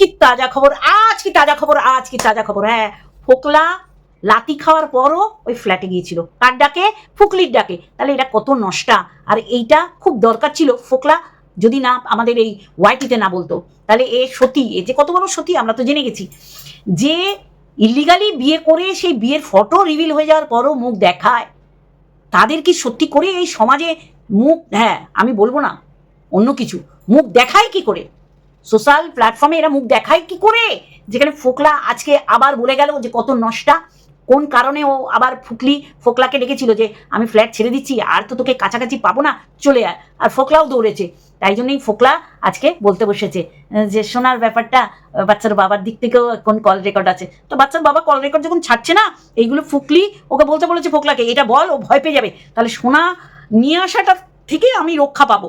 কি তাজা খবর? আজ কি তাজা খবর? আজ কি তাজা খবর? হ্যাঁ ফোকলা লাতি খাওয়ার পরও ওই ফ্ল্যাটে গিয়েছিল। কার ডাকে? ফুকলির ডাকে। তাহলে এটা কত নষ্টা? আর এইটা খুব দরকার ছিল। ফোকলা যদি না আমাদের এই ওয়াইটিতে না বলতো, তাহলে এ সতী, এ যে কত বড় সতী, আমরা তো জেনে গেছি। যে ইলিগালি বিয়ে করে সেই বিয়ের ফটো রিভিল হয়ে যাওয়ার পরও মুখ দেখায়, তাদের কি সত্যি করে এই সমাজে মুখ হ্যাঁ আমি বলব না, অন্য কিছু, মুখ দেখায় কি করে? সোশ্যাল প্ল্যাটফর্মে এরা মুখ দেখায় কি করে? যেখানে ফোকলা আজকে আবার বলে গেল যে কত নষ্টা। কোন কারণে ও আবার ফুকলি ফোকলাকে ডেকেছিল যে, আমি ফ্ল্যাট ছেড়ে দিচ্ছি, আর তো তোকে কাছাকাছি পাবো না, চলে আয়। আর ফোকলাও দৌড়েছে। তাই জন্যই ফোকলা আজকে বলতে বসেছে, যে, শোনার ব্যাপারটা, বাচ্চার বাবার দিক থেকেও কোন কল রেকর্ড আছে। তো বাচ্চার বাবা কল রেকর্ড যখন ছাড়ছে না, এইগুলো ফুকলি ওকে বলতে বলেছে ফোকলাকে, এটা বল, ও ভয় পেয়ে যাবে। তাহলে সোনা নিয়ে আসাটা থেকে আমি রক্ষা পাবো।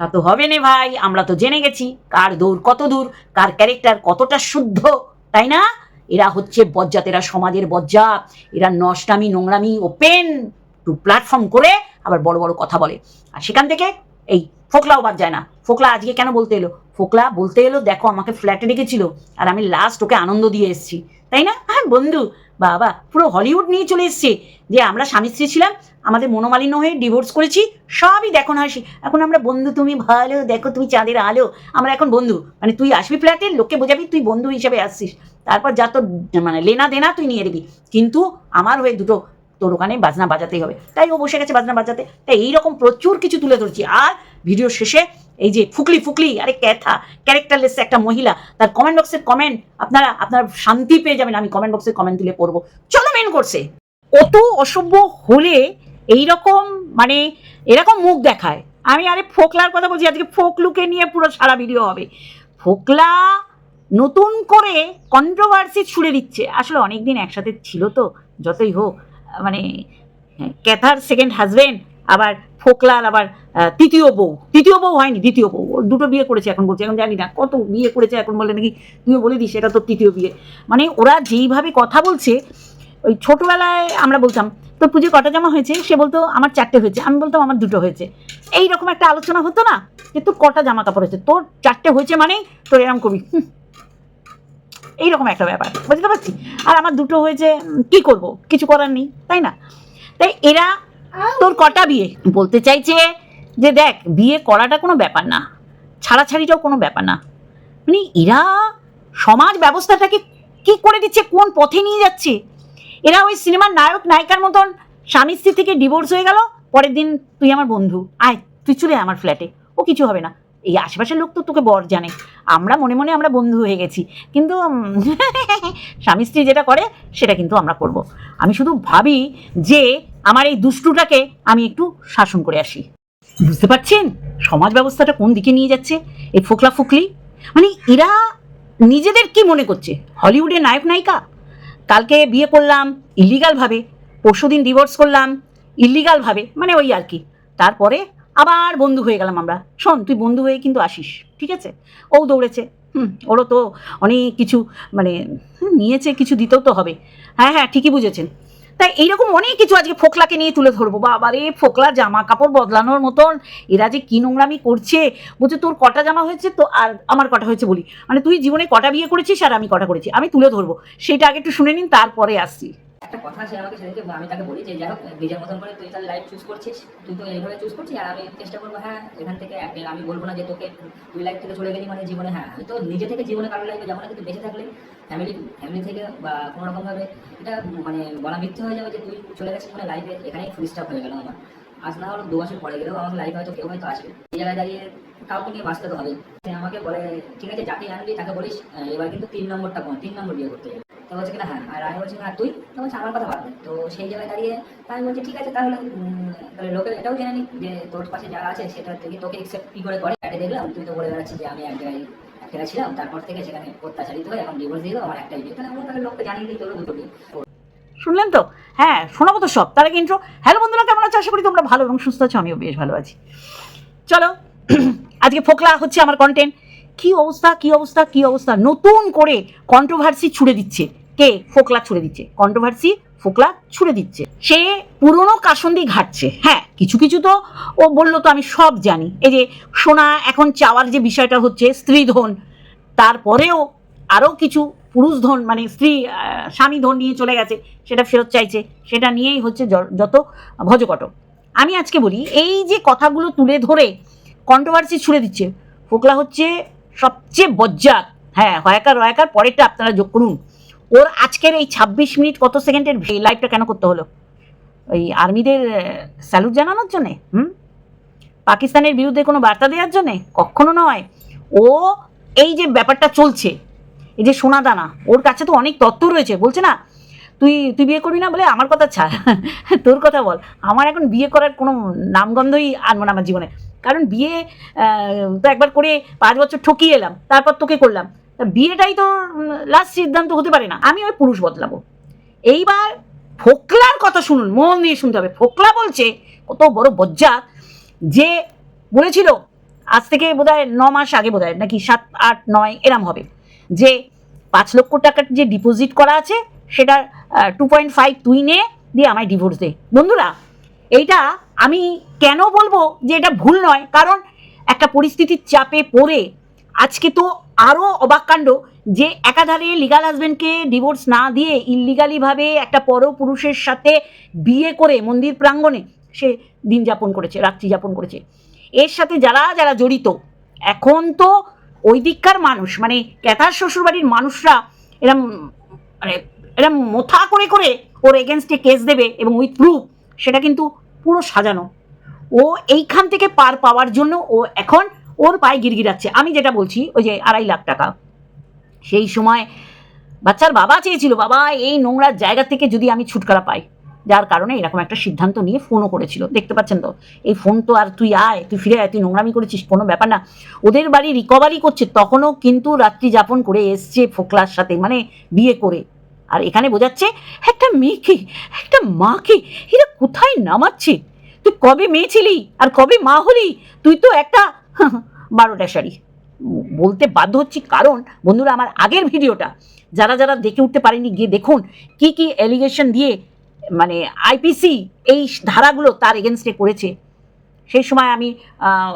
তা তো হবে না ভাই, আমরা তো জেনে গেছি কার দূর কত দূর, কার ক্যারেক্টার কতটা শুদ্ধ, তাই না? এরা হচ্ছে বজ্জাত, এরা সমাজের বজ্জাত এরা নষ্টামি, নোংরামি ওপেন টু প্ল্যাটফর্ম করে আবার বড় বড় কথা বলে। আর সেখান থেকে এই ফোকলাও বাদ যায় না। ফোকলা আজকে কেন বলতে এলো? ফোকলা বলতে এলো, দেখো আমাকে ফ্ল্যাটে রেখেছিল আর আমি লাস্ট ওকে আনন্দ দিয়ে এসেছি, তাই না? হ্যাঁ বন্ধু বাবা, পুরো হলিউড নিয়ে চলে এসছে। যে আমরা স্বামী স্ত্রী ছিলাম, আমাদের মনোমালিন্য হয়ে ডিভোর্স করেছি, সবই দেখো না হাসি এখন আমরা বন্ধু, তুমি ভালো, দেখো তুমি চাঁদের আলো। আমরা এখন বন্ধু। মানে তুই আসবি ফ্ল্যাটে, লোককে বোঝাবি, তুই বন্ধু হিসেবে আসছিস। তারপর যা তোর মানে লেনা দেনা তুই নিয়ে নিবি। কিন্তু আমার হয়ে দুটো তোর ওখানে বাজনা বাজাতেই হবে। তাই ও বসে গেছে বাজনা বাজাতে। তাই এইরকম প্রচুর কিছু তুলে ধরছি। আর ভিডিও শেষে এই যে ফুকলি ফুকলি, আরে ক্যাথা ক্যারেক্টারলেস একটা মহিলা। তার কমেন্ট বক্সের কমেন্ট আপনারা আপনারা শান্তি পেয়ে যাবেন। আমি কমেন্ট বক্সে কমেন্ট তুলে পড়ব। চলো মেন করছে অত অসভ্য হলে এই রকম মানে এরকম মুখ দেখায়। আমি আরে ফোকলার কথা বলছি, আজকে ফোকলুকে নিয়ে পুরো সারা ভিডিও হবে। ফোকলা নতুন করে কন্ট্রোভার্সি ছুড়ে দিচ্ছে। আসলে অনেক দিন একসাথে ছিল তো, যতই হোক মানে ক্যাথার সেকেন্ড হাজবেন্ড আবার ফোকলার আবার তৃতীয় বউ। তৃতীয় বউ হয়নি, দ্বিতীয় বউ। ও দুটো বিয়ে করেছে এখন বলছে, এখন জানি না, কত বিয়ে করেছে এখন বলে নাকি তুমিও বলে দিস, এটা তো তৃতীয় বিয়ে। মানে ওরা যেইভাবে কথা বলছে, ওই ছোটবেলায় আমরা বলতাম, তোর পুজো কটা জামা হয়েছে? সে বলতো, আমার চারটে হয়েছে। আমি বলতাম, আমার দুটো হয়েছে। এই রকম একটা আলোচনা হতো না, যে তোর কটা জামা কাপড় হয়েছে? তোর চারটে হয়েছে মানেই তোর এরকম কবি। এইরকম একটা ব্যাপার, বুঝতে পারছি? আর আমার দুটো হয়েছে কি করব? কিছু করার নেই, তাই না? তাই এরা তোর কটা বিয়ে? বলতে চাইছে যে দেখ, বিয়ে করাটা কোনো ব্যাপার না, ছাড়াছাড়িটাও কোনো ব্যাপার না। মানে এরা সমাজ ব্যবস্থাটাকে কি করে দিচ্ছে, কোন পথে নিয়ে যাচ্ছে? এরা ওই সিনেমার নায়ক, নায়িকার মতন স্বামী স্ত্রী থেকে ডিভোর্স হয়ে গেল, পরের দিন তুই আমার বন্ধু। আয়, তুই চলে আমার ফ্ল্যাটে ও কিছু হবে না। এই আশেপাশের লোক তো তোকে বর জানে। আমরা মনে মনে আমরা বন্ধু হয়ে গেছি। কিন্তু স্বামী স্ত্রী যেটা করে, সেটা কিন্তু আমরা করব। আমি শুধু ভাবি যে, আমার এই দুষ্টুটাকে আমি একটু শাসন করে আসি। বুঝতে পারছেন? সমাজ ব্যবস্থাটা কোন দিকে নিয়ে যাচ্ছে? এই ফোকলা ফুকলি? মানে এরা নিজেদের কি মনে করছে? হলিউডের নায়ক নায়িকা? কালকে বিয়ে করলাম ইলিগালভাবে পরশু দিন ডিভোর্স করলাম ইলিগালভাবে মানে ওই আর কি। তারপরে আবার বন্ধু হয়ে গেলাম আমরা। শোন, তুই বন্ধু হয়ে কিন্তু আসিস, ঠিক আছে? ও দৌড়েছে। হুম, ওরও তো অনেক কিছু মানে নিয়েছে, কিছু দিতেও তো হবে। হ্যাঁ হ্যাঁ ঠিকই বুঝেছেন। তাই এইরকম অনেক কিছু আজকে ফোকলাকে নিয়ে তুলে ধরবো। বাবা রে, ফোকলা জামা কাপড় বদলানোর মতন, এরা যে কি নোংরামি করছে। বলছে, তোর কটা জামা হয়েছে? তো আর আমার কটা হয়েছে বলি। মানে তুই জীবনে কটা বিয়ে করেছিস আর আমি কটা করেছি? আমি তুলে ধরবো। সেটা আগে একটু শুনে নিন, তারপরে আসছি। একটা কথা, সে আমাকে সেদিনকে আমি তাকে বলি যে, যাই হোক, নিজের মতন করে তুই তাহলে লাইফ চুজ করছিস, তুই তো এইভাবে চুজ করছিস, আর আমি চেষ্টা করব হ্যাঁ এখান থেকে আমি বলব না যে তোকে তুই লাইফ থেকে চলে গেলি মানে জীবনে হ্যাঁ আমি তো নিজে থেকে জীবনে কারও লাইফে যেমন কিন্তু বেঁচে থাকলে ফ্যামিলি ফ্যামিলি থেকে বা কোনো রকমভাবে এটা মানে বলা মিথ্যে হয়ে যাবে যে তুই চলে গেছিস মানে লাইফে এখানেই ফুল স্টপ হয়ে গেল আমার। আজ না হলো দু বছর পরে গেলেও আমার লাইফে হয়তো কেউ হয়তো আসবে। এই জায়গায় দাঁড়িয়ে কাউকে নিয়ে বাঁচতে তো হবে সে আমাকে বলে, ঠিক আছে, যাকে আনবি তাকে বলিস এবার কিন্তু তিন নম্বরটা কোন তিন নম্বর বিয়ে করতে হবে তো বলছে কিনা হ্যাঁ আর আমি বলছি, না, তুই তো বলছে আমার কথা ভাববে। তো সেই জায়গায় দাঁড়িয়ে আমি বলছি, ঠিক আছে, তাহলে তাহলে লোকে এটাও জেনে নিক যে তোর পাশে যারা আছে, সেটা থেকে তোকে একসেপ্ট কি করে করে? এটা দেখলাম, তুই তো বলে বেড়াচ্ছিস যে আমি এক জায়গায় এক জায়গায় ছিলাম, তারপর থেকে সেখানে অত্যাচারিত হয়ে এখন ডিভোর্স দিয়ে আমার একটাই বিয়ে। তাহলে তাহলে লোককে জানিয়ে দিই, তোর দুটো শুনলেন তো? হ্যাঁ শোনাবো তো সব। তার আগে ইন্ট্রো হ্যালো বন্ধুরা, কেমন আছো? আশা করি তোমরা ভালো এবং সুস্থ আছো, আমিও বেশ ভালো আছি। চলো, আজকে ফোকলা হচ্ছে আমার কন্টেন্ট কি অবস্থা কি অবস্থা কি অবস্থা? নতুন করে কন্ট্রোভার্সি ছুড়ে দিচ্ছে। কে? ফোকলা ছুড়ে দিচ্ছে। কন্ট্রোভার্সি ফোকলা ছুড়ে দিচ্ছে। সে পুরনো কাসন্দি ঘাটছে। হ্যাঁ কিছু কিছু তো ও বলল তো আমি সব জানি। এই যে সোনা এখন চাওয়ার যে বিষয়টা হচ্ছে স্ত্রী স্ত্রীধন তারপরেও আরও কিছু পুরুষ ধন মানে স্ত্রী স্বামী ধন নিয়ে চলে গেছে, সেটা ফেরত চাইছে। সেটা নিয়েই হচ্ছে যত ভজকট। আমি আজকে বলি, এই যে কথাগুলো তুলে ধরে কন্ট্রোভার্সি ছুড়ে দিচ্ছে, ফোকলা হচ্ছে সবচেয়ে বজ্জাত। হ্যাঁ হয়াকার রয়াকার পরেরটা আপনারা যোগ করুন। ওর আজকের এই ছাব্বিশ মিনিট কত সেকেন্ডের লাইভটা কেন করতে হলো? ওই আর্মিদের স্যালুট জানানোর জন্যে? হুম? পাকিস্তানের বিরুদ্ধে কোনো বার্তা দেওয়ার জন্যে? কখনো নয়। ও এই যে ব্যাপারটা চলছে, এই যে সোনা দানা ওর কাছে তো অনেক তত্ত্ব রয়েছে। বলছে না, তুই তুই বিয়ে করবি না বলে আমার কথা ছাড়, তোর কথা বল। আমার এখন বিয়ে করার কোনো নামগন্ধই আনব না আমার জীবনে। কারণ বিয়ে তো একবার করে পাঁচ বছর ঠকিয়ে এলাম, তারপর তোকে করলাম। বিয়েটাই তো লাস্ট সিদ্ধান্ত হতে পারে না। আমি ওই পুরুষ বদলাবো। এইবার ফোকলার কথা শুনুন, মন দিয়ে শুনতে হবে। ফোকলা বলছে, কত বড় বজ্জাত, যে বলেছিল, আজ থেকে বোধহয় ন মাস আগে বোধ হয় নাকি সাত, আট, নয়, এরম হবে, যে পাঁচ লক্ষ টাকার যে ডিপোজিট করা আছে, সেটা টু পয়েন্ট ফাইভ তুই নে, দিয়ে আমায় ডিভোর্স দে। বন্ধুরা, এইটা আমি কেন বলব যে এটা ভুল নয়, কারণ একটা পরিস্থিতির চাপে পড়ে আজকে তো আরও অবাক কাণ্ড যে একাধারে লিগাল হাজবেন্ডকে ডিভোর্স না দিয়ে ইলিগালিভাবে একটা পরপুরুষের সাথে বিয়ে করে মন্দির প্রাঙ্গণে সে দিন যাপন করেছে, রাত্রি যাপন করেছে। এর সাথে যারা যারা জড়িত, এখন তো ওই দিককার মানুষ মানে ক্যাথার শ্বশুরবাড়ির মানুষরা এরম মানে এরম মোথা করে করে ওর এগেনস্টে কেস দেবে এবং উইথ প্রুফ সেটা কিন্তু পুরো সাজানো। ও এইখান থেকে পার পাওয়ার জন্য ও এখন ওর পায়ে গিরগিরাচ্ছে আমি যেটা বলছি, ওই যে আড়াই লাখ টাকা। সেই সময় বাচ্চার বাবা চেয়েছিল, বাবা, এই নোংরা জায়গা থেকে যদি আমি ছুটকারা পাই। যার কারণে এরকম একটা সিদ্ধান্ত নিয়ে ফোনও করেছিল। দেখতে পাচ্ছেন তো? এই ফোন তো আর তুই আয়, তুই ফিরে আয়, তুই নোংরামি করেছিস, কোনো ব্যাপার না। ওদের বাড়ি রিকভারি করছে, তখনও কিন্তু রাত্রি যাপন করে এসছে ফোকলার সাথে মানে বিয়ে করে। আর এখানে বোঝাচ্ছে, একটা মেয়েকে, একটা মাকে এরা কোথায় নামাচ্ছে? তুই কবে মেয়ে ছিলি? আর কবে মা হলি? তুই তো একটা বারোটা শাড়ি। বলতে বাধ্য হচ্ছি কারণ, বন্ধুরা, আমার আগের ভিডিওটা, যারা যারা দেখে উঠতে পারেনি, গিয়ে দেখুন কি কি অ্যালিগেশন দিয়ে মানে আইপিসি এই ধারাগুলো তার এগেনস্টে করেছে। সেই সময় আমি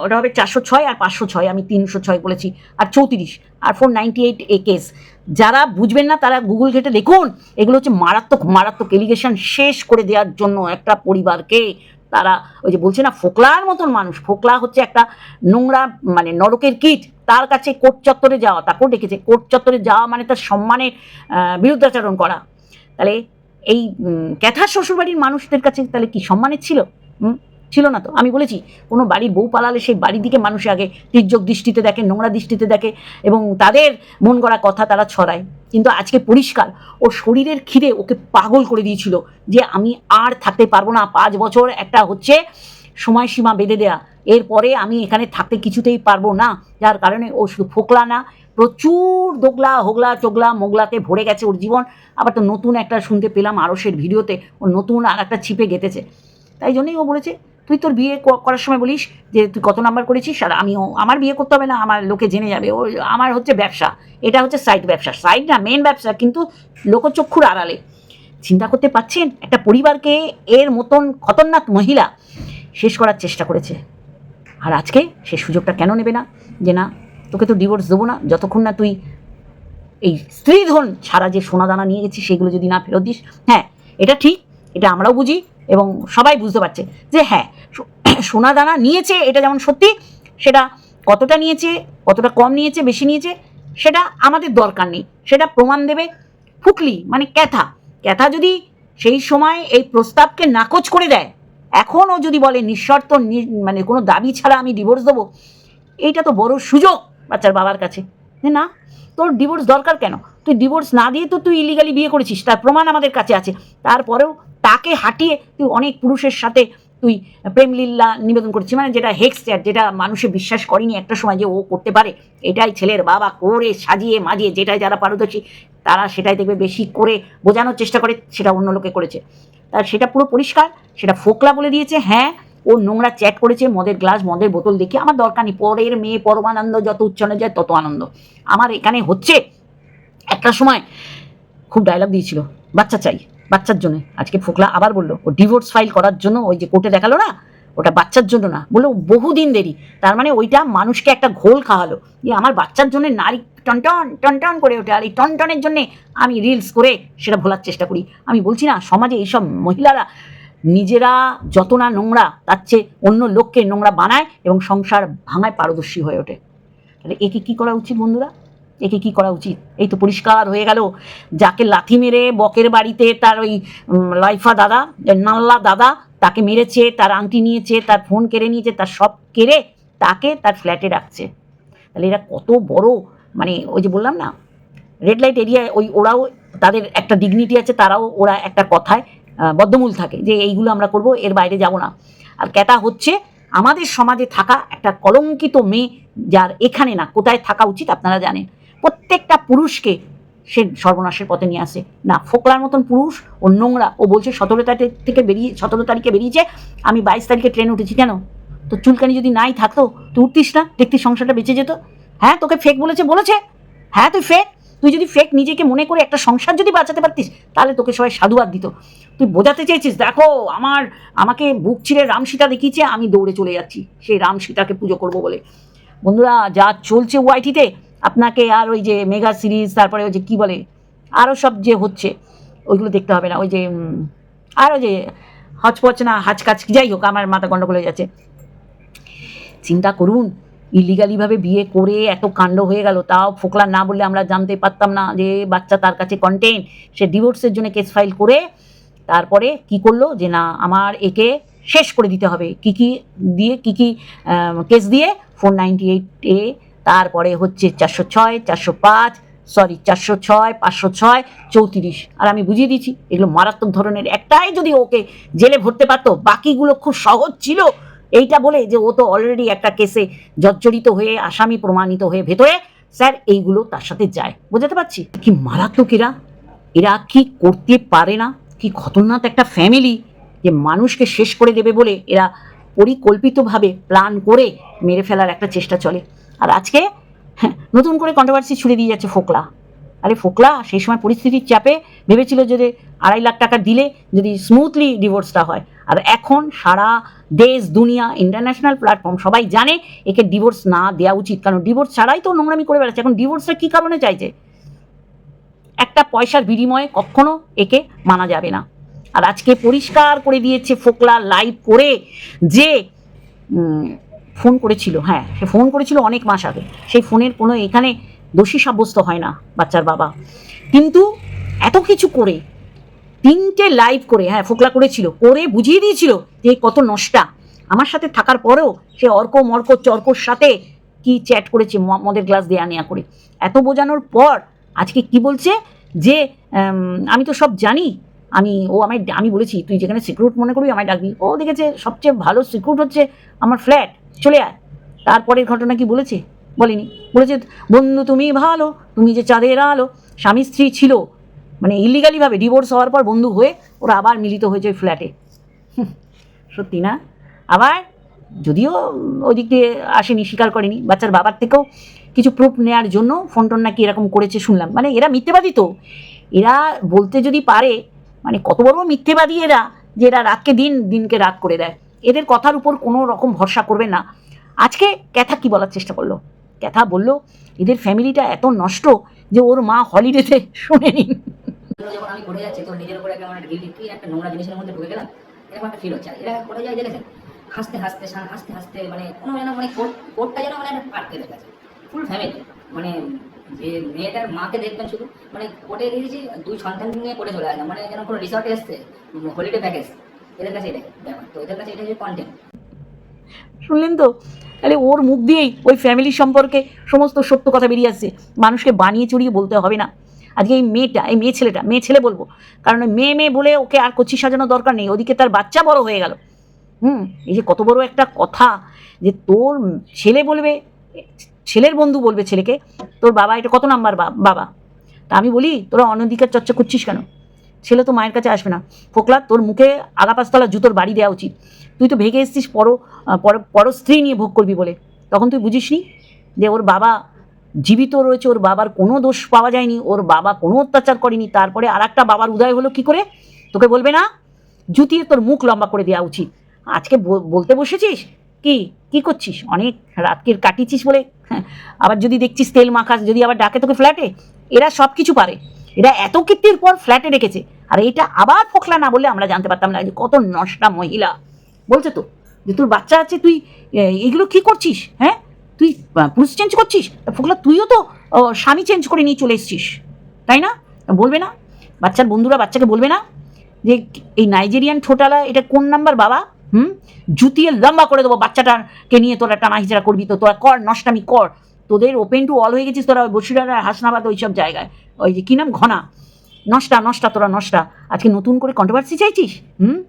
ওটা হবে চারশো ছয় আর পাঁচশো ছয়, আমি তিনশো ছয় বলেছি, আর চৌত্রিশ, আর four ninety eight A case যারা বুঝবেন না, তারা গুগল ঘেটে দেখুন, এগুলো হচ্ছে মারাত্মক মারাত্মক এলিগেশন শেষ করে দেওয়ার জন্য একটা পরিবারকে তারা ওই যে বলছে না, ফোকলার মতন মানুষ। ফোকলা হচ্ছে একটা নোংরা মানে নরকের কীট। তার কাছে কোর্ট চত্বরে যাওয়া তাকেও ডেকেছে কোর্ট চত্বরে যাওয়া মানে তার সম্মানের বিরুদ্ধাচরণ করা। তাহলে এই ক্যাথা শ্বশুরবাড়ির মানুষদের কাছে তাহলে কি সম্মানের ছিল? হুম? ছিল না তো। আমি বলেছি, কোনো বাড়ির বউ পালালে সেই বাড়ির দিকে মানুষ আগে তির্যক দৃষ্টিতে দেখে, নোংরা দৃষ্টিতে দেখে এবং তাদের মন গড়া কথা তারা ছড়ায়। কিন্তু আজকে পরিষ্কার, ও শরীরের খিদে ওকে পাগল করে দিয়েছিল যে আমি আর থাকতে পারব না। পাঁচ বছর একটা হচ্ছে সময়সীমা বেঁধে দেয়া। এরপরে আমি এখানে থাকতে কিছুতেই পারব না। যার কারণে ও শুধু ফোকলা না, প্রচুর দোগলা, হোগলা, চোগলা, মোগলাতে ভরে গেছে ওর জীবন। আবার তো নতুন একটা শুনতে পেলাম আরসের ভিডিওতে, ও নতুন আর একটা ছিপে গেতেছে তাই জন্যই ও বলেছে তুই তোর বিয়ে করার সময় বলিস যে তুই কত নাম্বার করেছিস? আর আমিও, আমার বিয়ে করতে হবে না, আমার লোকে জেনে যাবে। ও, আমার হচ্ছে ব্যবসা। এটা হচ্ছে সাইড ব্যবসা। সাইড না মেন ব্যবসা, কিন্তু লোকচক্ষুর আড়ালে। চিন্তা করতে পারছেন? একটা পরিবারকে এর মতন খতরনাক মহিলা শেষ করার চেষ্টা করেছে। আর আজকে সে সুযোগটা কেন নেবে না? যে না, তোকে তো ডিভোর্স দেবো না। যতক্ষণ না তুই এই স্ত্রীধন ছাড়া যে সোনা দানা নিয়ে গেছিস, সেগুলো যদি না ফেরত দিস। হ্যাঁ এটা ঠিক, এটা আমরাও বুঝি এবং সবাই বুঝতে পারছে যে হ্যাঁ সো- সোনাদানা নিয়েছে, এটা যেমন সত্যি, সেটা কতটা নিয়েছে, কতটা কম নিয়েছে, বেশি নিয়েছে, সেটা আমাদের দরকার নেই। সেটা প্রমাণ দেবে ফুকলি মানে ক্যাথা। ক্যাথা যদি সেই সময় এই প্রস্তাবকে নাকচ করে দেয়, এখনও যদি বলে নিঃশর্ত মানে কোনো দাবি ছাড়া আমি ডিভোর্স দেবো, এইটা তো বড় সুযোগ বাচ্চার বাবার কাছে। যে না? তোর ডিভোর্স দরকার কেন? তুই ডিভোর্স না দিয়ে তো তুই ইলিগালি বিয়ে করেছিস, তার প্রমাণ আমাদের কাছে আছে। তারপরেও তাকে হাঁটিয়ে তুই অনেক পুরুষের সাথে তুই প্রেম লীলা নিবেদন করছিস। মানে যেটা হেক্স যেটা মানুষে বিশ্বাস করেনি একটা সময় যে ও করতে পারে, এটাই ছেলের বাবা করে সাজিয়ে মাজিয়ে যেটাই যারা পারদর্শী, তারা সেটাই দেখবে বেশি করে বোঝানোর চেষ্টা করে, সেটা অন্য লোকে করেছে। তার সেটা পুরো পরিষ্কার, সেটা ফোকলা বলে দিয়েছে হ্যাঁ ও নোংরা চ্যাট করেছে, মদের গ্লাস, মদের বোতল দেখে, আমার দরকার নেই, পরের মেয়ে পরমানন্দ, যত উচ্চারণে যায় তত আনন্দ। আমার এখানে হচ্ছে, একটা সময় খুব ডায়লগ দিয়েছিল, বাচ্চা চাই। বাচ্চার জন্য। আজকে ফোকলা আবার বলল, ও ডিভোর্স ফাইল করার জন্য ওই যে কোর্টে দেখাল না, ওটা বাচ্চার জন্য না। বলল বহুদিন দেরি। তার মানে ওইটা মানুষকে একটা ঘোল খাওয়ালো। যে আমার বাচ্চার জন্য নারী টনটন টনটন করে ওঠে আর এই টনটনের জন্যে আমি রিলস করে সেটা ভোলার চেষ্টা করি। আমি বলছি, না, সমাজে এইসব মহিলারা নিজেরা যত না নোংরা, তার চেয়ে অন্য লোককে নোংরা বানায় এবং সংসার ভাঙায় পারদর্শী হয়ে ওঠে। তাহলে একে কি করা উচিত বন্ধুরা? একে কি করা উচিত? এই তো পরিষ্কার হয়ে গেল। যাকে লাথি মেরে বকের বাড়িতে তার ওই লাইফা দাদা, নাল্লা দাদা তাকে মেরেছে, তার আংটি নিয়েছে, তার ফোন কেড়ে নিয়েছে, তার সব কেড়ে তাকে তার ফ্ল্যাটে রাখছে। তাহলে এরা কত বড় মানে ওই যে বললাম না রেড লাইট এরিয়ায় ওই ওরাও তাদের একটা ডিগনিটি আছে, তারাও ওরা একটা কথায় বদ্ধমূল থাকে যে এইগুলো আমরা করব, এর বাইরে যাব না। আর ক্যাটা হচ্ছে, আমাদের সমাজে থাকা একটা কলঙ্কিত মেয়ে যার এখানে না, কোথায় থাকা উচিত আপনারা জানেন। প্রত্যেকটা পুরুষকে সে সর্বনাশের পথে নিয়ে আসে। না, ফোকলার মতন পুরুষ ও নোংরা। ও বলছে, সতেরো তারিখ থেকে বেরিয়ে, সতেরো তারিখে বেরিয়েছে, আমি বাইশ তারিখে ট্রেন উঠেছি কেন? তো চুলকানি যদি নাই থাকতো, তুই উঠতিস না? দেখতিস সংসারটা বেঁচে যেত। হ্যাঁ তোকে ফেক বলেছে বলেছে। হ্যাঁ তুই ফেক তুই যদি ফেক নিজেকে মনে করে একটা সংসার যদি বাঁচাতে পারতিস, তাহলে তোকে সবাই সাধুবাদ দিত। তুই বোঝাতে চেয়েছিস, দেখো, আমার, আমাকে বুক ছিঁড়ে রাম সীতা দেখিয়েছে, আমি দৌড়ে চলে যাচ্ছি। সেই রাম সীতাকে পুজো করব বলে। বন্ধুরা, যা চলছে ওয়াইটিতে আপনাকে আর ওই যে মেগা সিরিজ তারপরে ওই যে কী বলে আরও সব যে হচ্ছে ওইগুলো দেখতে হবে না। ওই যে উম, আরও যে হচপচ না হাচকাচ যাই হোক আমার মাথা গণ্ডগোল হয়ে যাচ্ছে। চিন্তা করুন ইলিগালিভাবে বিয়ে করে এত কাণ্ড হয়ে গেল তাও ফোকলা না বললে আমরা জানতে পারতাম না যে বাচ্চা তার কাছে কন্টেন্ট সে ডিভোর্সের জন্য কেস ফাইল করে তারপরে কি করল? যে না আমার একে শেষ করে দিতে হবে। কি কি দিয়ে কি কি কেস দিয়ে ফোর নাইনটি এইট এ তারপরে হচ্ছে চারশো ছয়, চারশো পাঁচ সরি চারশো ছয়, পাঁচশো ছয়, চৌত্রিশ। আর আমি বুঝিয়ে দিচ্ছি এগুলো মারাত্মক ধরনের। একটাই যদি ওকে জেলে ভরতে পারতো, বাকিগুলো খুব সহজ ছিল। এইটা বলে যে ও তো অলরেডি একটা কেসে জর্জরিত হয়ে, আসামি প্রমাণিত হয়ে ভেতরে। স্যার, এইগুলো তার সাথে যায়। বোঝাতে পারছি? কি মারাত্মক এরা? এরা কি করতে পারে না? কি খতরনাক একটা ফ্যামিলি যে মানুষকে শেষ করে দেবে বলে এরা পরিকল্পিতভাবে প্ল্যান করে মেরে ফেলার একটা চেষ্টা চলে? আর আজকে হ্যাঁ, নতুন করে কন্ট্রোভার্সি ছুড়ে দিয়ে যাচ্ছে ফোকলা। আরে ফোকলা সেই সময় পরিস্থিতির চাপে ভেবেছিল যে আড়াই লাখ টাকা দিলে যদি স্মুথলি ডিভোর্সটা হয়। আর এখন সারা দেশ দুনিয়া ইন্টারন্যাশনাল প্ল্যাটফর্ম সবাই জানে একে ডিভোর্স না দেওয়া উচিত। কারণ ডিভোর্স ছাড়াই তো নোংরামি করে বেড়াচ্ছে। এখন ডিভোর্সটা কী কারণে চাইছে? একটা পয়সার বিনিময়ে কখনো একে মানা যাবে না। আর আজকে পরিষ্কার করে দিয়েছে ফোকলা লাইভ করে যে ফোন করেছিল হ্যাঁ সে ফোন করেছিল অনেক মাস আগে। সেই ফোনের কোনো এখানে দোষী সাব্যস্ত হয় না বাচ্চার বাবা। কিন্তু এত কিছু করে, তিনটে লাইভ করে হ্যাঁ ফোকলা করেছিল, করে বুঝিয়ে দিয়েছিল যে কত নষ্টা। আমার সাথে থাকার পরেও সে অর্ক, মর্ক, চর্কর সাথে কি চ্যাট করেছে মদের গ্লাস দেয়া নেয়া করে। এত বোঝানোর পর আজকে কি বলছে? যে আমি তো সব জানি। আমি, ও আমায়, আমি বলেছি, তুই যেখানে সিকিউরিট মনে করবি, আমায় ডাকবি। ও দেখেছে, সবচেয়ে ভালো সিকিউরিট হচ্ছে আমার ফ্ল্যাট চলে আয়। তারপরের ঘটনা কি বলেছে? বলেনি। বলেছে, বন্ধু, তুমি ভালো। তুমি যে চাঁদের আলো, স্বামী স্ত্রী ছিল। মানে ইলিগালিভাবে ডিভোর্স হওয়ার পর বন্ধু হয়ে ওরা আবার মিলিত হয়েছে ওই ফ্ল্যাটে সত্যি না? আবার যদিও ওই দিক দিয়ে আসেনি, স্বীকার করেনি, বাচ্চার বাবার থেকেও কিছু প্রুফ নেওয়ার জন্য ফোন টোন নাকি এরকম করেছে শুনলাম। মানে এরা মিথ্যেবাদী তো। এরা বলতে যদি পারে মানে কত বড় মিথ্যেবাদী এরা যে এরা রাতকে দিন, দিনকে রাত করে দেয়। এদের কথার উপর কোনো রকম ভরসা করবে না। আজকে ক্যাথা কি বলার চেষ্টা করল? ক্যাথা বলল, এদের ফ্যামিলিটা এত নষ্ট যে ওর মা হলিডেতে শুনে নিন। আমি করে যাচ্ছি তো নিজের উপরে একটা কি একটা নোংরা জিনিসের মধ্যে ঢুকে গেলাম, এরকম একটা ফিল হচ্ছে। এরা করে যায় দেখেছেন? হাসতে হাসতে হাসতে হাসতে মানে কোনো যেন মানে কোর্ট কোর্টটা যেন মানে একটা পার্কে দেখেছে ফুল ফ্যামিলি মানে যে মেয়েটার মাকে দেখবেন শুধু মানে কোর্টে গিয়েছি, দুই সন্তান নিয়ে কোর্টে চলে আসলাম। মানে যেন কোনো রিসর্টে এসছে, হলিডে প্যাকেজ এদের কাছে এটাই এদের কাছে এটা হচ্ছে কন্টেন্ট শুনলেন তো? তাহলে ওর মুখ দিয়েই ওই ফ্যামিলি সম্পর্কে সমস্ত সত্য কথা বেরিয়ে আসছে। মানুষকে বানিয়ে চড়িয়ে বলতে হবে না। আজকে এই মেয়েটা, এই মেয়ে ছেলেটা, মেয়ে ছেলে বলব, কারণ মেয়ে মেয়ে বলে ওকে আর কচি সাজানো দরকার নেই। ওদিকে তার বাচ্চা বড় হয়ে গেল। হুম, এই যে কত বড় একটা কথা যে তোর ছেলে বলবে, ছেলের বন্ধু বলবে ছেলেকে, তোর বাবা এটা কত নাম্বার বাবা? তা আমি বলি, তোরা অনধিকার চর্চা করছিস কেন? ছেলে তো মায়ের কাছে আসবে না। ফোকলা তোর মুখে আগা পাঁচতলা জুতোর বাড়ি দেওয়া উচিত। তুই তো ভেগে এসেছিস পর পর স্ত্রী নিয়ে ভোগ করবি বলে। তখন তুই বুঝিসনি যে ওর বাবা জীবিত রয়েছে ওর বাবার কোনো দোষ পাওয়া যায়নি ওর বাবা কোনো অত্যাচার করেনি। তারপরে আর একটা বাবার উদয় হলো কি করে? তোকে বলবে না? জুতিয়ে তোর মুখ লম্বা করে দেওয়া উচিত। আজকে বলতে বসেছিস? কি? কি করছিস? অনেক রাতকে কাটিয়েছিস বলে। হ্যাঁ, আবার যদি দেখছিস তেল মাখাস যদি আবার ডাকে তোকে ফ্ল্যাটে এরা সব কিছু পারে। এরা এত কীর্তির পর ফ্ল্যাটে রেখেছে। আর এটা আবার ফোকলা না বললে আমরা জানতে পারতাম না যে কত নষ্টা মহিলা। বলছে তো যে তোর বাচ্চা আছে তুই এ, এগুলো কি করছিস? হ্যাঁ? তুই পুরুষ চেঞ্জ করছিস? ফোকলা তুইও তো স্বামী চেঞ্জ করে নিয়ে চলে এসছিস। তাই না? বলবে না? বাচ্চার বন্ধুরা বাচ্চাকে বলবে না? যে এই নাইজেরিয়ান ঠোঁটালা এটা কোন নাম্বার বাবা? হুম? জুতিয়ে লম্বা করে দেবো বাচ্চাটাকে নিয়ে তোরা টানা হিজড়া করবি তো তোরা কর নষ্টামি কর। তোদের ওপেন টু অল হয়ে গেছিস তোরা বসিরার আর হাসনাবাদ ওই সব জায়গায়। ওই যে কী নাম? ঘনা। নষ্টা নষ্টা তোরা, নষ্টা। আজকে নতুন করে কন্ট্রোভার্সি চাইছিস? হুম?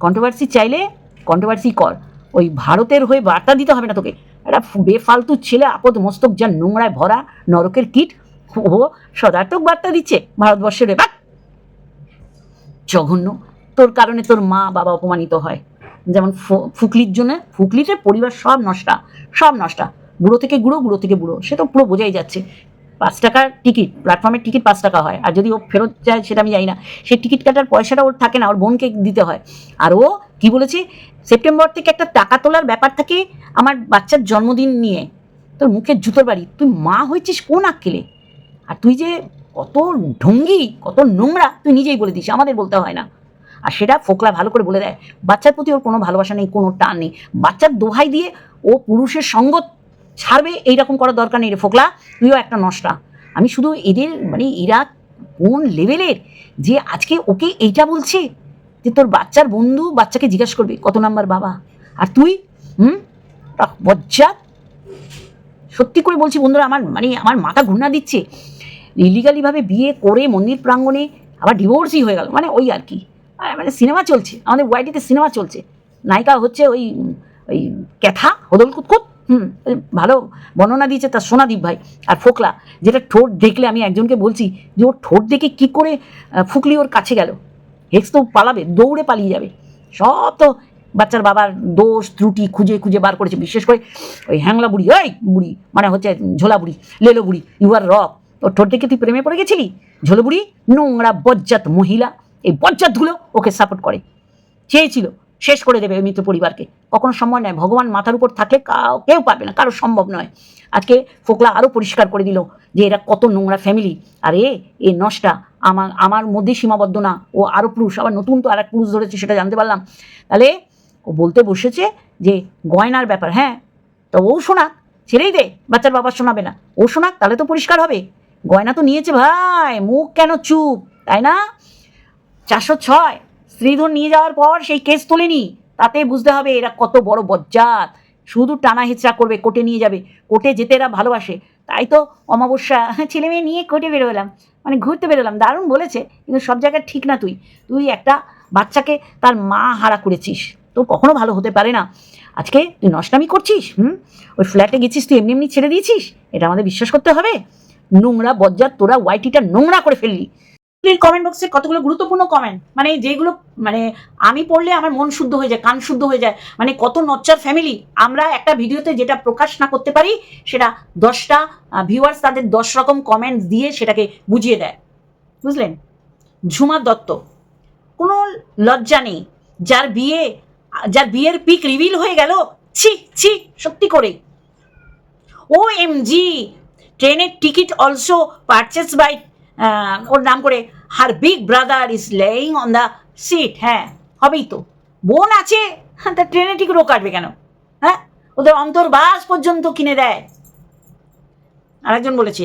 কন্ট্রোভার্সি চাইলে কন্ট্রোভার্সি কর। ওই ভারতের হয়ে বার্তা দিতে হবে না তোকে। একটা বেফালতু ছেলে, আপদ মস্তক যা নোংরায় ভরা নরকের কিট, ও সদার্থক বার্তা দিচ্ছে ভারতবর্ষের এবার। জঘন্য। তোর কারণে তোর মা, বাবা অপমানিত হয়। যেমন ফুকলির জন্য ফুকলিতে পরিবার সব নষ্টা। সব নষ্টা। বুড়ো থেকে গুঁড়ো গুঁড়ো থেকে বুড়ো সে তো পুরো বোঝাই যাচ্ছে। পাঁচ টাকার টিকিট প্ল্যাটফর্মের টিকিট পাঁচ টাকা হয়। আর যদি ও ফেরত যায়, সেটা আমি জানি না। সে টিকিট কাটার পয়সাটা ওর থাকে না, ওর বোনকে দিতে হয়। আর ও কি বলেছে? সেপ্টেম্বর থেকে একটা টাকা তোলার ব্যাপার থাকে আমার বাচ্চার জন্মদিন নিয়ে। তোর মুখের জুতোর বাড়ি। তুই মা হয়েছিস কোন আক্কেলে? আর তুই যে কত ঢঙ্গি, কত নোংরা, তুই নিজেই বলে দিস। আমাদের বলতে হয় না। আর সেটা ফোকলা ভালো করে বলে দেয়। বাচ্চার প্রতি ওর কোনো ভালোবাসা নেই, কোনো টান নেই। বাচ্চার দোহাই দিয়ে ও পুরুষের সঙ্গ ছাড়বে, এইরকম করার দরকার নেই রে ফোকলা। তুইও একটা নষ্টা আমি শুধু এদের মানে এরা কোন লেভেলের? যে আজকে ওকে এইটা বলছে যে তোর বাচ্চার বন্ধু বাচ্চাকে জিজ্ঞাসা করবে, কত নাম্বার বাবা? আর তুই, হুম? বজ্জাত। সত্যি করে বলছি বন্ধুরা, আমার মানে আমার মাথা ঘূর্ণা দিচ্ছে। ইলিগালিভাবে বিয়ে করে মন্দির প্রাঙ্গণে আবার ডিভোর্সই হয়ে গেল। মানে ওই আর কি। মানে সিনেমা চলছে। আমাদের ওয়াইটিতে সিনেমা চলছে। নায়িকা হচ্ছে ওই ওই ক্যাথা, হদল কুতকুত। হুম ভালো বর্ণনা দিয়েছে তার সোনাদীপ ভাই আর ফোকলা, যেটা ঠোঁট দেখলে আমি একজনকে বলছি যে ওর ঠোঁট দেখে কী করে ফুকলি ওর কাছে গেল। হেক্স তো পালাবে, দৌড়ে পালিয়ে যাবে। সব তো বাচ্চার বাবার দোষ, ত্রুটি খুঁজে খুঁজে বার করেছে। বিশেষ করে ওই হ্যাংলা বুড়ি ওই বুড়ি মানে হচ্ছে ঝোলা বুড়ি, লেলো বুড়ি ইউ আর রক ওর ঠোঁট দেখে তুই প্রেমে পড়ে গেছিলি? ঝোলো বুড়ি, নোংরা, বজ্জাত মহিলা, এই বজ্জাতগুলো ওকে সাপোর্ট করে। চেয়েছিল শেষ করে দেবে মিত্র পরিবারকে। কখনো সম্ভব নয়, ভগবান মাথার উপর থাকলে কাউ কেউ পারবে না, কারও সম্ভব নয়। আজকে ফোকলা আরও পরিষ্কার করে দিল যে এরা কত নোংরা ফ্যামিলি আর, এ এ নষ্টা আমার আমার মধ্যে সীমাবদ্ধ না, ও আরও পুরুষ, আবার নতুন তো আর এক পুরুষ ধরেছে, সেটা জানতে পারলাম। তাহলে ও বলতে বসেছে যে, গয়নার ব্যাপার হ্যাঁ? তো ও শোনাক, ছেড়েই দে, বাচ্চার বাবা শোনাবে না। ও শোনাক, তাহলে তো পরিষ্কার হবে। গয়না তো নিয়েছে, ভাই, মুখ কেন চুপ, তাই না? চারশো ছয়। শ্রীধর নিয়ে যাওয়ার পর সেই কেস তোলেনি। তাতে বুঝতে হবে এরা কত বড় বজ্জাত। শুধু টানা হেঁচড়া করবে, কোর্টে নিয়ে যাবে, কোর্টে যেতে এরা ভালোবাসে। তাই তো অমাবস্যা ছেলে মেয়ে নিয়ে কোর্টে বেরোলাম। মানে ঘুরতে বেরোলাম, দারুণ বলেছে, কিন্তু সব জায়গায় ঠিক না তুই। তুই একটা বাচ্চাকে তার মা হারা করেছিস, তো কখনো ভালো হতে পারে না। আজকে তুই নষ্টামি করছিস, হুম? ওই ফ্ল্যাটে গেছিস, তুই এমনি এমনি ছেড়ে দিয়েছিস? এটা আমাদের বিশ্বাস করতে হবে। নোংরা বজ্জাত, তোরা ওয়াইটিটা নোংরা করে ফেললি। কমেন্ট বক্সে কতগুলো গুরুত্বপূর্ণ কমেন্ট মানে যেগুলো মানে আমি পড়লে আমার মন শুদ্ধ হয়ে যায়, কান শুদ্ধ হয়ে যায়। মানে কত নচ্চার ফ্যামিলি আমরা একটা ভিডিওতে যেটা প্রকাশ না করতে পারি, সেটা দশটা ভিউয়ার্স তাদের দশ রকম কমেন্টস দিয়ে সেটাকে বুঝিয়ে দেয়। বুঝলেন? ঝুমা দত্ত। কোনো লজ্জা নেই। যার বিয়ে, যার বিয়ের পিক রিভিল হয়ে গেল, ছি ছি, সত্যি করে ও এম জি ট্রেনের টিকিট অলসো পারচেস বাই ওর নাম করে her big brother is laying on the seat হ্যাঁ হবেই তো। বোন আছে হ্যাঁ তা ট্রেনের টিকিট ও কাটবে কেন? হ্যাঁ ওদের অন্তর্বাস পর্যন্ত কিনে দেয়। আরেকজন বলেছে,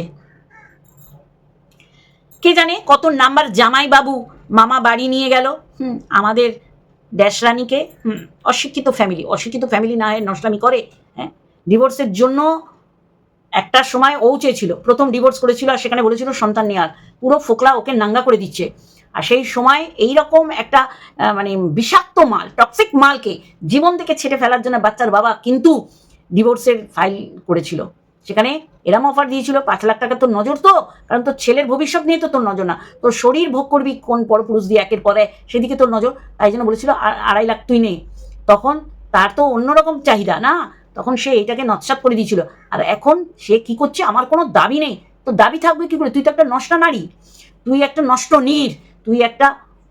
কে জানে কত নাম্বার জামাই বাবু মামা বাড়ি নিয়ে গেল? হুম, আমাদের দেশরানীকে, হুম, অশিক্ষিত ফ্যামিলি অশিক্ষিত ফ্যামিলি না হয় নষ্টামি করে হ্যাঁ ডিভোর্সের জন্য একটা সময় ও চেয়েছিল, প্রথম ডিভোর্স করেছিল আর সেখানে বলেছিল, সন্তান নেওয়ার পুরো ফোকলা ওকে নাঙ্গা করে দিচ্ছে। আর সেই সময় এই রকম একটা মানে বিষাক্ত মাল টক্সিক মালকে জীবন থেকে ছেড়ে ফেলার জন্য বাচ্চার বাবা কিন্তু ডিভোর্সের ফাইল করেছিল। সেখানে এরম অফার দিয়েছিল, পাঁচ লাখ টাকা তোর নজর তো? কারণ তোর ছেলের ভবিষ্যৎ নিয়ে তো তোর নজর না। তোর শরীর ভোগ করবি কোন পরপুরুষ দিয়ে একের পরে সেদিকে তোর নজর। তাই জন্য বলেছিল আড়াই লাখ তুই নে। তখন তার তো অন্যরকম চাহিদা না? তখন সে এটাকে নৎসাত করে দিয়েছিল। আর এখন সে কি করছে? আমার কোনো দাবি নেই। তো দাবি থাকবে কি করে? তুই তো একটা নষ্ট নারী। তুই একটা নষ্ট নীর। তুই একটা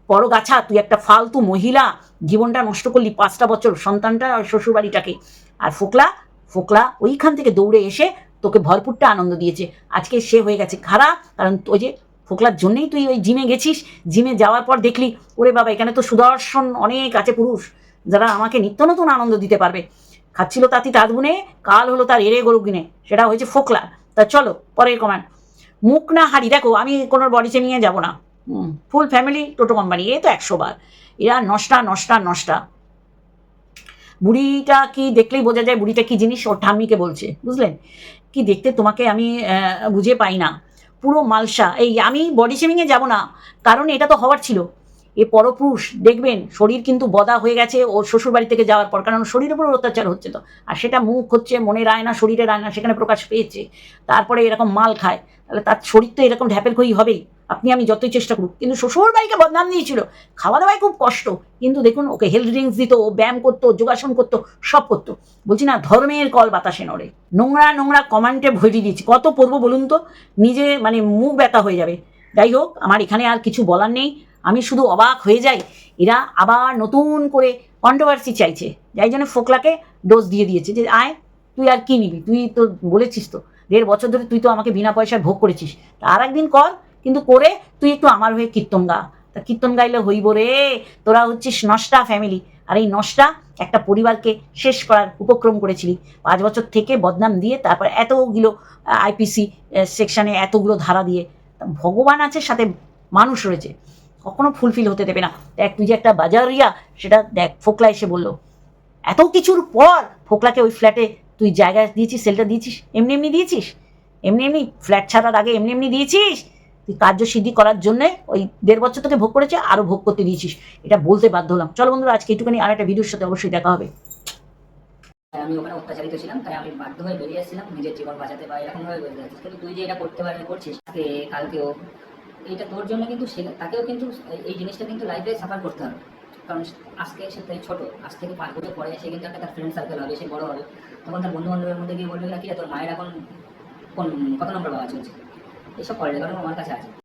বড় গাছা তুই একটা ফালতু মহিলা। জীবনটা নষ্ট করলি পাঁচটা বছর সন্তানটা আর শ্বশুরবাড়িটাকে। আর ফোকলা ফোকলা ওইখান থেকে দৌড়ে এসে তোকে ভরপুরটা আনন্দ দিয়েছে। আজকে সে হয়ে গেছে খারাপ। কারণ ওই যে ফোকলার জন্যেই তুই ওই জিমে গেছিস। জিমে যাওয়ার পর দেখলি, ওরে বাবা, এখানে তো সুদর্শন অনেক আছে পুরুষ। যারা আমাকে নিত্য নতুন আনন্দ দিতে পারবে। খাচ্ছিল তাঁতি তাঁত বুনে কাল হলো তার এরে গরু কিনে, সেটা হয়েছে ফোকলা। তা চলো, পরের কমান্ড মুখ না হারি দেখো, আমি কোনো বডি নিয়ে যাব না। ফুল ফ্যামিলি টোটো কোম্পানি এ তো একশো বার। এরা নষ্টা নষ্টা নষ্টা। বুড়িটা কি দেখলেই বোঝা যায়, বুড়িটা কি জিনিস ওর ঠাম্মিকে বলছে বুঝলেন কি দেখতে তোমাকে আমি বুঝে পাই না। পুরো মালসা, এই আমি বডি শেমিংয়ে যাব না, কারণ এটা তো হওয়ার ছিল। এ পরপুরুষ, দেখবেন শরীর কিন্তু বদা হয়ে গেছে ও শ্বশুর বাড়ি থেকে যাওয়ার পর, কারণ শরীরের উপর অত্যাচার হচ্ছে তো। আর সেটা মুখ হচ্ছে, মনে রায় না, শরীরে রায় না, সেখানে প্রকাশ পেয়েছে। তারপরে এরকম মাল খায়, তাহলে তার শরীর তো এরকম ঢ্যাপের খই হবেই। আপনি, আমি যতই চেষ্টা করুক, কিন্তু শ্বশুর বাড়িকে বদনাম দিয়েছিল। খাওয়া দাওয়ায় খুব কষ্ট, কিন্তু দেখুন ওকে হেলথ ড্রিঙ্কস দিত, ও ব্যায়াম করতো, যোগাসন করতো, সব করতো। বলছি না, ধর্মের কল বাতাসে নড়ে। নোংরা নোংরা কমান্টে ভরি দিচ্ছি কত পড়ব বলুন তো? নিজে মানে মুখ ব্যথা হয়ে যাবে। যাই হোক, আমার এখানে আর কিছু বলার নেই। আমি শুধু অবাক হয়ে যাই। এরা আবার নতুন করে কন্ট্রোভার্সি চাইছে। যাই জন্য ফোকলাকে ডোজ দিয়ে দিয়েছে যে, আয়, তুই আর কি নিবি? তুই তো বলেছিস তো, দেড় বছর ধরে তুই তো আমাকে বিনা পয়সায় ভোগ করেছিস। তা আর একদিন কর, কিন্তু করে তুই একটু আমার হয়ে কীর্তন গা। তা কীর্তন গাইলে হইব রে, তোরা হচ্ছিস নষ্টা ফ্যামিলি আর এই নষ্টা একটা পরিবারকে শেষ করার উপক্রম করেছিলি। পাঁচ বছর থেকে বদনাম দিয়ে তারপর এতগুলো আইপিসি সেকশানে এতগুলো ধারা দিয়ে। ভগবান আছে, সাথে মানুষ রয়েছে। কখনো ফুলফিল হতে দেবে না। দেখ, তুই যে একটা বাজারিয়া, সেটা দেখ ফোকলা এসে বলল, এত কিছুর পর ফোকলাকে ওই ফ্ল্যাটে তুই জায়গা দিয়েছিস সেলটা দিয়েছিস? এমনি এমনি দিয়েছিস? এমনি এমনি ফ্ল্যাট ছাড়ার আগে এমনি এমনি দিয়েছিস? তুই কার্যসিদ্ধি করার জন্যে ওই দেড় বছর তোকে ভোগ করেছে আরও ভোগ করতে দিয়েছিস। এটা বলতে বাধ্য হলাম। চলো বন্ধুরা, আজকে একটুখানি আর একটা ভিডিওর সাথে অবশ্যই দেখা হবে। আমি ওখানে অত্যাচারিত ছিলাম, তাই আমি বাধ্য হয়ে বেরিয়ে এসেছিলাম, নিজের জীবন বাঁচাতে বা এরকম ভাবে বেরিয়ে কিন্তু তুই যে এটা করতে পারবি করছিস কালকেও এইটা তোর জন্য কিন্তু সে তাকেও কিন্তু এই- জিনিসটা কিন্তু লাইফে সাফার করতে হবে। কারণ আজকে সে তাই ছোটো, আজ থেকে পাঁচ বছর পরে সে কিন্তু একটা তার ফ্রেন্ড সার্কেল হবে, সে বড় হবে। তখন তার বন্ধু বান্ধবের মধ্যে গিয়ে বলবে, না, কি তোর মায়ের এখন কোন কত নম্বর বাবা চলছে? এসব করে কারণ আমার কাছে আছে।